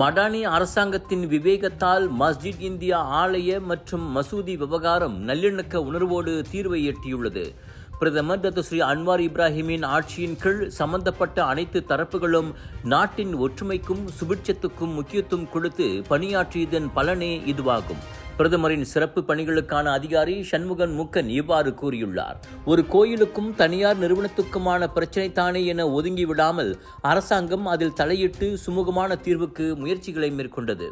மடானி அரசாங்கத்தின் விவேகத்தால் மஸ்ஜித் இந்தியா ஆலய மற்றும் மசூதி விவகாரம் நல்லிணக்க உணர்வோடு தீர்வை எட்டியுள்ளது. பிரதமர் டத்து ஸ்ரீ அன்வார் இப்ராஹிமின் ஆட்சியின் கீழ் சம்பந்தப்பட்ட அனைத்து தரப்புகளும் நாட்டின் ஒற்றுமைக்கும் சுபிட்சத்துக்கும் முக்கியத்துவம் கொடுத்து பணியாற்றியதன் பலனே இதுவாகும். பிரதமரின் சிறப்பு பணிகளுக்கான அதிகாரி சண்முகன் முக்கன் இவ்வாறு கூறியுள்ளார். ஒரு கோயிலுக்கும் தனியார் நிறுவனத்துக்குமான பிரச்சினை தானே என ஒதுங்கி விடாமல் அரசாங்கம் அதில் தலையிட்டு சுமூகமான தீர்வுக்கு முயற்சிகளை மேற்கொண்டது.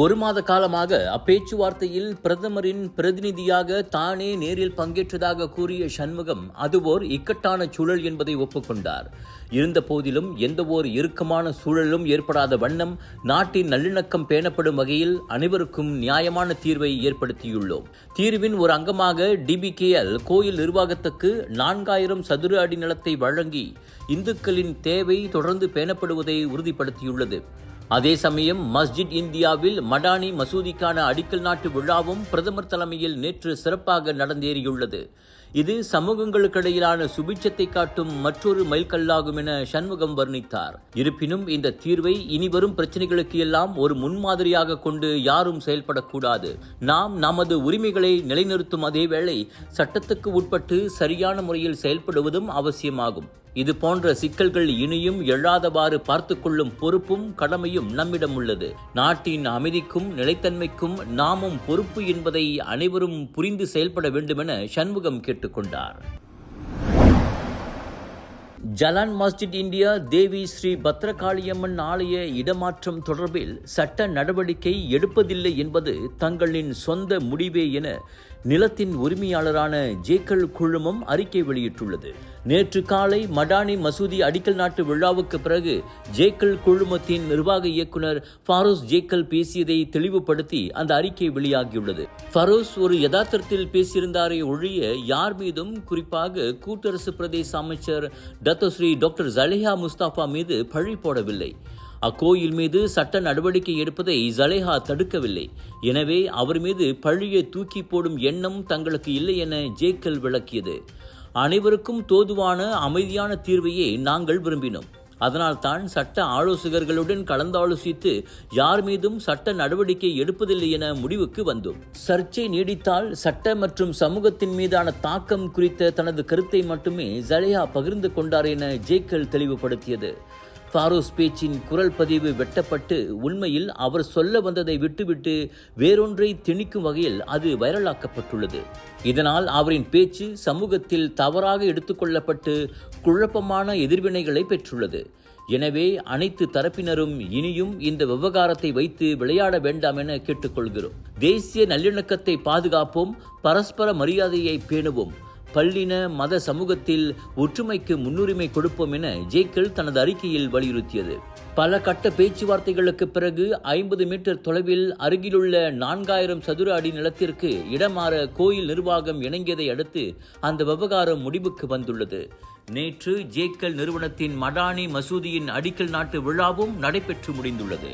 ஒரு மாத காலமாக அப்பேச்சுவார்த்தையில் பிரதமரின் பிரதிநிதியாக தானே நேரில் பங்கேற்றதாக கூறிய சண்முகம் அதுவோர் இக்கட்டான சூழல் என்பதை ஒப்புக்கொண்டார். இருந்த போதிலும் எந்தவோர் இறுக்கமான சூழலும் ஏற்படாத வண்ணம் நாட்டின் நல்லிணக்கம் பேணப்படும் வகையில் அனைவருக்கும் நியாயமான தீர்வை ஏற்படுத்தியுள்ளோம். தீர்வின் ஒரு அங்கமாக டிபிகேஎல் கோயில் நிர்வாகத்துக்கு நான்காயிரம் சதுர அடி நிலத்தை வழங்கி இந்துக்களின் தேவை தொடர்ந்து பேணப்படுவதை உறுதிப்படுத்தியுள்ளது. அதே சமயம் மஸ்ஜித் இந்தியாவில் மடானி மசூதிக்கான அடிக்கல் நாட்டு விழாவும் பிரதமர் தலைமையில் நேற்று சிறப்பாக நடந்தேறியுள்ளது. இது சமூகங்களுக்கிடையிலான சுபிட்சத்தை காட்டும் மற்றொரு மைல்கல்லாகும் என சண்முகம் வர்ணித்தார். இருப்பினும் இந்த தீர்வை இனிவரும் பிரச்சனைகளுக்கு எல்லாம் ஒரு முன்மாதிரியாக கொண்டு யாரும் செயல்படக்கூடாது. நாம் நமது உரிமைகளை நிலைநிறுத்தும் அதேவேளை சட்டத்துக்கு உட்பட்டு சரியான முறையில் செயல்படுவதும் அவசியமாகும். இது போன்ற சிக்கல்கள் இனியும் எழாதவாறு பார்த்து கொள்ளும் பொறுப்பும் கடமையும் நம்மிடம் உள்ளது. நாட்டின் அமைதிக்கும் நிலைத்தன்மைக்கும் நாமும் பொறுப்பு என்பதை அனைவரும் புரிந்து செயல்பட வேண்டுமென சண்முகம் கேட்டுக்கொண்டார். Jalan Masjid India Devi Sri Bhadrakaliamman ஆலய இடமாற்றம் தொடர்பில் சட்ட நடவடிக்கை எடுப்பதில்லை என்பது தங்களின் சொந்த முடிவே என நிலத்தின் உரிமையாளரான ஜேக்கல் குழுமம் அறிக்கை வெளியிட்டுள்ளது. நேற்று காலை மடானி மசூதி அடிக்கல் நாட்டு விழாவுக்கு பிறகு ஜேக்கல் குழுமத்தின் நிர்வாக இயக்குனர் ஃபாரோஸ் ஜேக்கல் பேசியதை தெளிவுபடுத்தி அந்த அறிக்கை வெளியாகியுள்ளது. ஃபரோஸ் ஒரு யதார்த்தத்தில் பேசியிருந்தாரே ஒழிய யார் மீதும் குறிப்பாக கூட்டரசு பிரதேச அமைச்சர் டத்தோஸ்ரீ டாக்டர் ஜலேஹா முஸ்தாஃபா மீது பழி போடவில்லை. அக்கோயில் மீது சட்ட நடவடிக்கை எடுப்பதை ஜலேஹா தடுக்கவில்லை. எனவே அவர் மீது பழியை தூக்கி போடும் எண்ணம் தங்களுக்கு இல்லை என ஜேக்கல் விளக்கியது. அனைவருக்கும் தோதுவான அமைதியான தீர்வையே நாங்கள் விரும்பினோம். அதனால்தான் சட்ட ஆலோசகர்களுடன் கலந்தாலோசித்து யார் மீதும் சட்ட நடவடிக்கை எடுப்பதில்லை என முடிவுக்கு வந்தோம். சர்ச்சை நீடித்தால் சட்ட மற்றும் சமூகத்தின் மீதான தாக்கம் குறித்த தனது கருத்தை மட்டுமே ஜலேஹா பகிர்ந்து கொண்டார் என ஜேக்கல் தெளிவுபடுத்தியது. ஃபாரூஸ் பேச்சின் குரல் பதிவு வெட்டப்பட்டு உண்மையில் அவர் சொல்ல வந்ததை விட்டுவிட்டு வேறொன்றை திணிக்கும் வகையில் அது வைரலாக்கப்பட்டுள்ளது. இதனால் அவரின் பேச்சு சமூகத்தில் தவறாக எடுத்துக்கொள்ளப்பட்டு குழப்பமான எதிர்வினைகளை பெற்றுள்ளது. எனவே அனைத்து தரப்பினரும் இனியும் இந்த விவகாரத்தை வைத்து விளையாட வேண்டாம் என கேட்டுக்கொள்கிறோம். தேசிய நல்லிணக்கத்தை பாதுகாப்போம் பரஸ்பர மரியாதையை பேணுவோம். பல்லின மத சமூகத்தில் ஒற்றுமைக்கு முன்னுரிமை கொடுப்போம் என ஜேக்கல் தனது அறிக்கையில் வலியுறுத்தியது. பல கட்ட பேச்சுவார்த்தைகளுக்கு பிறகு ஐம்பது மீட்டர் தொலைவில் அருகிலுள்ள நான்காயிரம் சதுர அடி நிலத்திற்கு இடமாற கோயில் நிர்வாகம் இணங்கியதை அடுத்து அந்த விவகாரம் முடிவுக்கு வந்துள்ளது. நேற்று ஜேக்கல் நிறுவனத்தின் மடானி மசூதியின் அடிக்கல் நாட்டு விழாவும் நடைபெற்று முடிந்துள்ளது.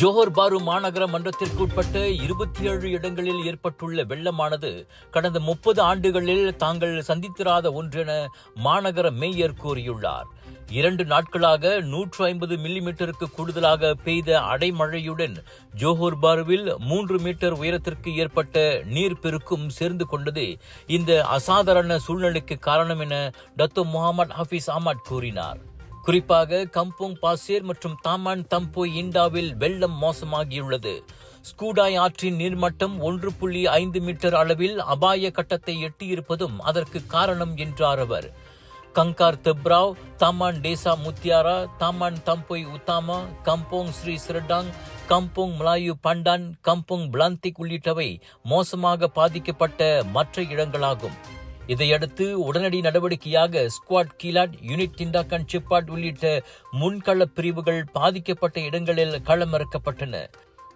ஜோஹர் பாரு மாநகர மன்றத்திற்கு உட்பட்ட இருபத்தி ஏழு இடங்களில் ஏற்பட்டுள்ள வெள்ளமானது கடந்த முப்பது ஆண்டுகளில் தாங்கள் சந்தித்திராத ஒன்றென மாநகர மேயர் கூறியுள்ளார். இரண்டு நாட்களாக நூற்று ஐம்பது மில்லிமீட்டருக்கு கூடுதலாக பெய்த அடைமழையுடன் ஜோஹர் பாருவில் மூன்று மீட்டர் உயரத்திற்கு ஏற்பட்ட நீர் பெருக்கும் சேர்ந்து கொண்டதே இந்த அசாதாரண சூழ்நிலைக்கு காரணம் என டத்தோ முகமது ஹபீஸ் அஹமத் கூறினார். குறிப்பாக கம்போங் பாசேர் மற்றும் தாமான் தம்போய் இண்டாவில் வெள்ளம் மோசமாகியுள்ளது. ஸ்கூடாய் ஆற்றின் நீர்மட்டம் ஒன்று புள்ளி ஐந்து மீட்டர் அளவில் அபாய கட்டத்தை எட்டியிருப்பதும் அதற்கு காரணம் என்றார் அவர். Kangkar Tebrau Taman Desa Mutiara Taman Tampoi Utama Kampung Sri Serdang Kampung Melayu Pandan Kampung பிளாந்திக் உள்ளிட்டவை மோசமாக பாதிக்கப்பட்ட மற்ற இடங்களாகும். இதையடுத்து உடனடி நடவடிக்கையாக ஸ்குவாட் கீலாட் யூனிட் திண்டாக்கன் சிப்பாட் உள்ளிட்ட முன்கள பிரிவுகள் பாதிக்கப்பட்ட இடங்களில் களமிறக்கப்பட்டன.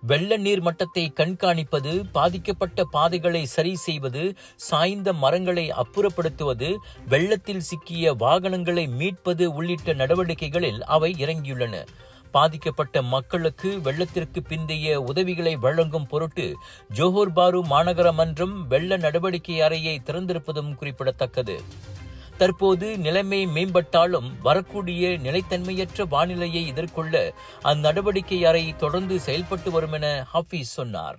வெள்ள நீர் மட்டத்தை கண்காணிப்பது பாதிக்கப்பட்ட பாதைகளை சரி செய்வது சாய்ந்த மரங்களை அப்புறப்படுத்துவது வெள்ளத்தில் சிக்கிய வாகனங்களை மீட்பது உள்ளிட்ட நடவடிக்கைகளில் அவை இறங்கியுள்ளன. பாதிக்கப்பட்ட மக்களுக்கு வெள்ளத்திற்கு பிந்தைய உதவிகளை வழங்கும் பொருட்டு ஜோஹர் பாரு மாநகர மன்றம் வெள்ள நடவடிக்கை அறையை திறந்திருப்பதும் குறிப்பிடத்தக்கது. தற்போது நிலைமை மேம்பட்டாலும் வரக்கூடிய நிலைத்தன்மையற்ற வானிலையை எதிர்கொள்ள அந்நடவடிக்கை அறை தொடர்ந்து செயல்பட்டு வரும் என ஹாஃபீஸ் சொன்னார்.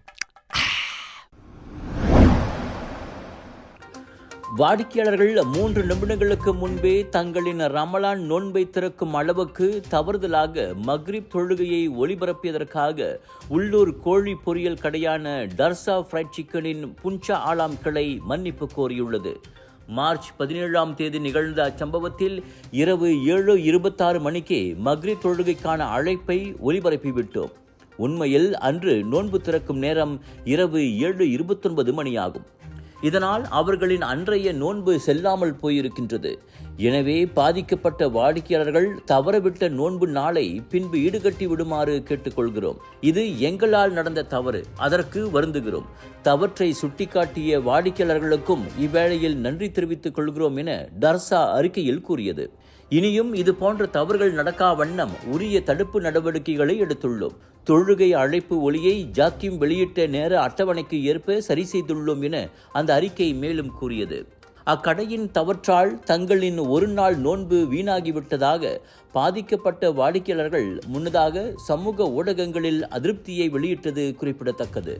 வாடிக்கையாளர்கள் மூன்று நிமிடங்களுக்கு முன்பே தங்களின் ரமலான் நோன்பை திறக்கும் அளவுக்கு தவறுதலாக மக்ரிப் தொழுகையை ஒளிபரப்பியதற்காக உள்ளூர் கோழி பொரியல் கடையான டர்சா ஃப்ரைட் சிக்கனின் புஞ்சா ஆலாம் கிளை மன்னிப்பு கோரியுள்ளது. மார்ச் பதினேழாம் தேதி நிகழ்ந்த அச்சம்பவத்தில் இரவு ஏழு இருபத்தாறு மணிக்கே மக்ரிப் தொழுகைக்கான அழைப்பை ஒலிபரப்பிவிட்டோம் உண்மையில் அன்று நோன்பு திறக்கும் நேரம் இரவு ஏழு இருபத்தொன்பது மணியாகும். இதனால் அவர்களின் அன்றைய நோன்பு செல்லாமல் போயிருக்கின்றது. எனவே பாதிக்கப்பட்ட வாடிக்கையாளர்கள் தவறவிட்ட நோன்பு நாளை பின்பு ஈடுகட்டி விடுமாறு கேட்டுக்கொள்கிறோம். இது எங்களால் நடந்த தவறு அதற்கு வருந்துகிறோம். தவற்றை சுட்டிக்காட்டிய வாடிக்கையாளர்களுக்கும் இவ்வேளையில் நன்றி தெரிவித்துக் கொள்கிறோம் என டர்சா அறிக்கையில் கூறியது. இனியும் இது போன்ற தவறுகள் நடக்கா வண்ணம் உரிய தடுப்பு நடவடிக்கைகளை எடுத்துள்ளோம். தொழுகை அழைப்பு ஒளியை ஜாக்கிம் வெளியிட்ட நேர அட்டவணைக்கு ஏற்ப சரி செய்துள்ளோம் என அந்த அறிக்கை மேலும் கூறியது. அக்கடையின் தவற்றால் தங்களின் ஒரு நாள் நோன்பு வீணாகிவிட்டதாக பாதிக்கப்பட்ட வாடிக்கையாளர்கள் முன்னதாக சமூக ஊடகங்களில் அதிருப்தியை வெளியிட்டது குறிப்பிடத்தக்கது.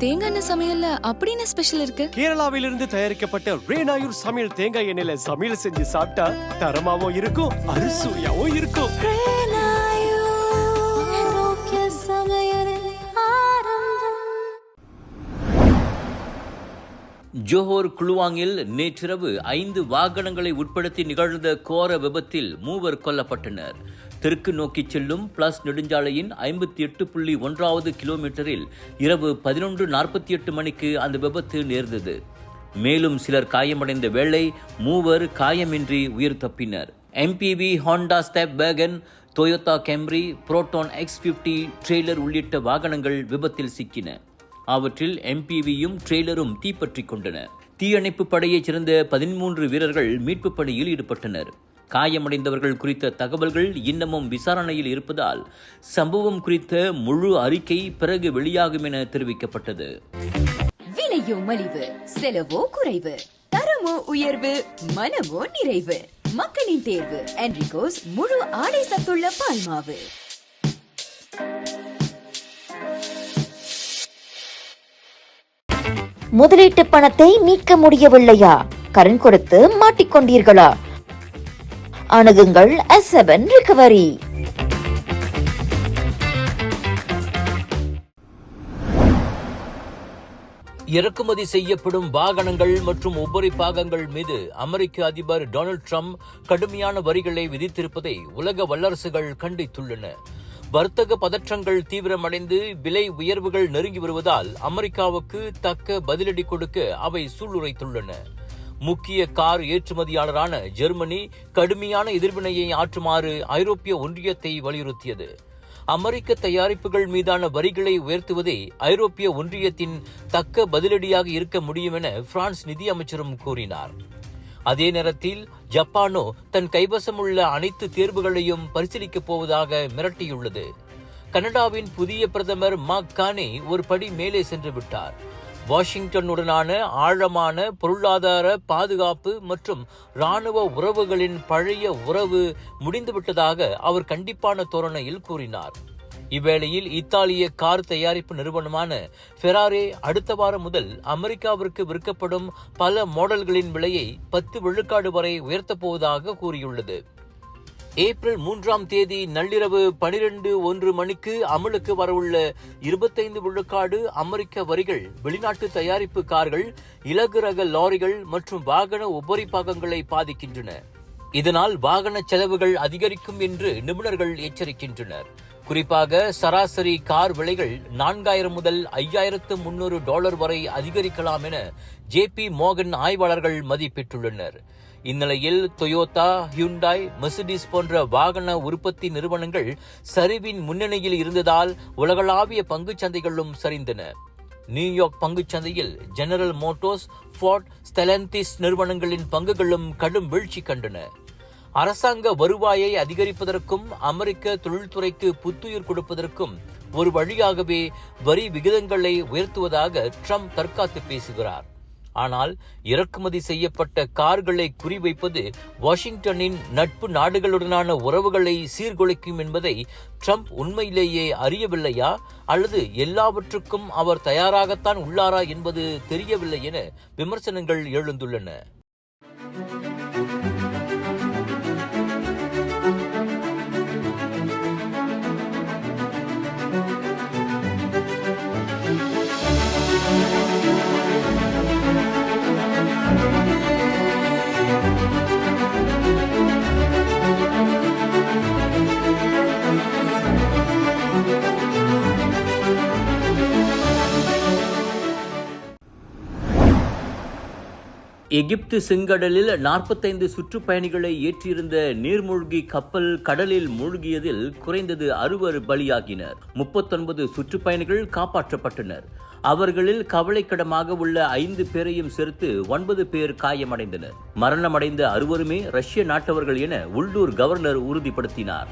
தேங்காய் எண்ணெய் சமையல்ல அப்படி என்ன ஸ்பெஷல் இருக்கு? கேரளாவிலிருந்து தயாரிக்கப்பட்ட ரேனாயூர் சமையல் தேங்காய் எண்ணெயில சமையல் செஞ்சு சாப்பிட்டா தரமாவும் இருக்கும் அறுசுவையாவும் இருக்கும். ஜோஹோர் குளுவாங்கில் நேற்றிரவு ஐந்து வாகனங்களை உட்படுத்தி நிகழ்ந்த கோர விபத்தில் மூவர் கொல்லப்பட்டனர். தெற்கு நோக்கி செல்லும் பிளஸ் நெடுஞ்சாலையின் ஐம்பத்தி எட்டு புள்ளி ஒன்றாவது கிலோமீட்டரில் இரவு பதினொன்று நாற்பத்தி எட்டு மணிக்கு அந்த விபத்து நேர்ந்தது. மேலும் சிலர் காயமடைந்த வேளை மூவர் காயமின்றி உயிர் தப்பினர். MPV Honda step wagon Toyota Camry Proton X fifty trailer உள்ளிட்ட வாகனங்கள் விபத்தில் சிக்கின. அவற்றில் எம்பிவியும் ட்ரெய்லரும் தீப்பற்றிக் கொண்டன. தீயணைப்பு படையைச் சேர்ந்த பதிமூன்று வீரர்கள் மீட்புப் பணியில் ஈடுபட்டனர். காயமடைந்தவர்கள் குறித்த தகவல்கள் இன்னமும் விசாரணையில் இருப்பதால் சம்பவம் குறித்த முழு அறிக்கை பிறகு வெளியாகும் என தெரிவிக்கப்பட்டது. விலையோ மலிவு செலவோ குறைவு தரமோ உயர்வு மனமோ நிறைவு. மக்களின் தேர்வு என்ரிகோஸ் முழு ஆடை சத்துள்ள பால்மாவு. முதலீட்டு பணத்தை மீட்க முடியவில்லையா? கடன் கொடுத்து மாட்டிக்கொண்டீர்களா? அணுகுங்கள் எஸ் செவன் ரிகவரி இறக்குமதி செய்யப்படும் வாகனங்கள் மற்றும் உபரி பாகங்கள் மீது அமெரிக்க அதிபர் டொனால்ட் ட்ரம்ப் கடுமையான வரிகளை விதித்திருப்பதை உலக வல்லரசுகள் கண்டித்துள்ளன. வர்த்தக பதற்றங்கள் தீவிரமடைந்து விலை உயர்வுகள் நெருங்கி வருவதால் அமெரிக்காவுக்கு தக்க பதிலடி கொடுக்க அவை சூளுரைத்துள்ளன. முக்கிய கார் ஏற்றுமதியாளரான ஜெர்மனி கடுமையான எதிர்வினையை ஆற்றுமாறு ஐரோப்பிய ஒன்றியத்தை வலியுறுத்தியது. அமெரிக்க தயாரிப்புகள் மீதான வரிகளை உயர்த்துவதே ஐரோப்பிய ஒன்றியத்தின் தக்க பதிலடியாக இருக்க முடியும் என பிரான்ஸ் நிதியமைச்சரும் கூறினார். அதே நேரத்தில் ஜப்பானோ தன் கைவசமுள்ள அனைத்து தேர்வுகளையும் பரிசீலிக்கப் போவதாக மிரட்டியுள்ளது. கனடாவின் புதிய பிரதமர் மாக் கானே ஒரு படி மேலே சென்று விட்டார். வாஷிங்டனுடனான ஆழமான பொருளாதார பாதுகாப்பு மற்றும் இராணுவ உறவுகளின் பழைய உறவு முடிந்துவிட்டதாக அவர் கண்டிப்பான தோரணையில் கூறினார். இவ்வேளையில் இத்தாலிய கார் தயாரிப்பு நிறுவனமான ஃபெராரே அடுத்த வாரம் முதல் அமெரிக்காவிற்கு விற்கப்படும் பல மாடல்களின் விலையை பத்து விழுக்காடு வரை உயர்த்தப் போவதாக கூறியுள்ளது. ஏப்ரல் மூன்றாம் தேதி நள்ளிரவு பனிரெண்டு ஒன்று மணிக்கு அமலுக்கு வரவுள்ள இருபத்தைந்து விழுக்காடு அமெரிக்க வரிகள் வெளிநாட்டு தயாரிப்பு கார்கள் இலகு ரக லாரிகள் மற்றும் வாகன உபரி பாகங்களை பாதிக்கின்றன. இதனால் வாகன செலவுகள் அதிகரிக்கும் என்று நிபுணர்கள் எச்சரிக்கின்றனர். குறிப்பாக சராசரி கார் விலைகள் நான்காயிரம் முதல் ஐயாயிரத்து முன்னூறு டாலர் வரை அதிகரிக்கலாம் என ஜேபி மோகன் ஆய்வாளர்கள் மதிப்பிட்டுள்ளனர். இந்நிலையில் டொயோட்டா ஹியூண்டாய் மெர்சிடிஸ் போன்ற வாகன உற்பத்தி நிறுவனங்கள் சரிவின் முன்னணியில் இருந்ததால் உலகளாவிய பங்குச் சந்தைகளும் சரிந்தன. நியூயார்க் பங்குச் சந்தையில் ஜெனரல் மோட்டோர்ஸ் ஃபோர்ட் ஸ்டெலந்திஸ் நிறுவனங்களின் பங்குகளும் கடும் வீழ்ச்சி கண்டன. அரசாங்க வருவாயை அதிகரிப்பதற்கும் அமெரிக்க தொழில்துறைக்கு புத்துயிர் கொடுப்பதற்கும் ஒரு வழியாகவே வரி விகிதங்களை உயர்த்துவதாக ட்ரம்ப் தற்காத்து பேசுகிறார். ஆனால் இறக்குமதி செய்யப்பட்ட கார்களை குறிவைப்பது வாஷிங்டனின் நட்பு நாடுகளுடனான உறவுகளை சீர்குலைக்கும் என்பதை ட்ரம்ப் உண்மையிலேயே அறியவில்லையா? அல்லது எல்லாவற்றுக்கும் அவர் தயாராகத்தான் உள்ளாரா என்பது தெரியவில்லை என விமர்சனங்கள் எழுந்துள்ளன. எகிப்து செங்கடலில் நாற்பத்தைந்து சுற்றுப்பயணிகளை ஏற்றியிருந்த நீர்மூழ்கி கப்பல் கடலில் மூழ்கியதில் குறைந்தது அறுவர் பலியாகினர். முப்பத்தொன்பது சுற்றுப்பயணிகள் காப்பாற்றப்பட்டனர். அவர்களில் கவலைக்கிடமாக உள்ள ஐந்து பேரையும் சேர்த்து ஒன்பது பேர் காயமடைந்தனர். மரணமடைந்த அறுவருமே ரஷ்ய நாட்டவர்கள் என உள்ளூர் கவர்னர் உறுதிப்படுத்தினார்.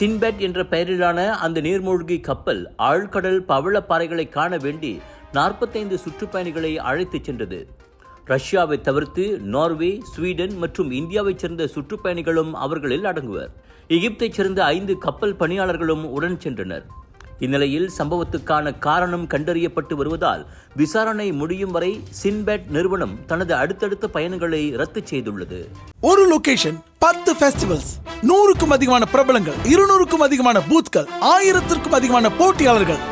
சின்பெட் என்ற பெயரிலான அந்த நீர்மூழ்கி கப்பல் ஆழ்கடல் பவளப்பாறைகளை காண வேண்டி நாற்பத்தைந்து சுற்றுப்பயணிகளை அழைத்துச் சென்றது. ரஷ்யாவை தவிர்த்து நார்வே ஸ்வீடன் மற்றும் இந்தியாவைச் சேர்ந்த சுற்றுப்பயணிகளும் அவர்களில் அடங்குவர். எகிப்தைச் சேர்ந்த ஐந்து கப்பல் பணியாளர்களும் உடன் சென்றனர். இந்நிலையில் சம்பவத்துக்கான காரணம் கண்டறியப்பட்டு வருவதால் விசாரணை முடியும் வரை சின்பேட் நிறுவனம் தனது அடுத்தடுத்த பயணங்களை ரத்து செய்துள்ளது. ஒரு லொகேஷன் பத்து ஃபெஸ்டிவல்ஸ் நூறுக்கும் அதிகமான பிரபலங்கள் இருநூறுக்கும் அதிகமான பூத்கள் ஆயிரத்திற்கும் அதிகமான போட்டியாளர்கள்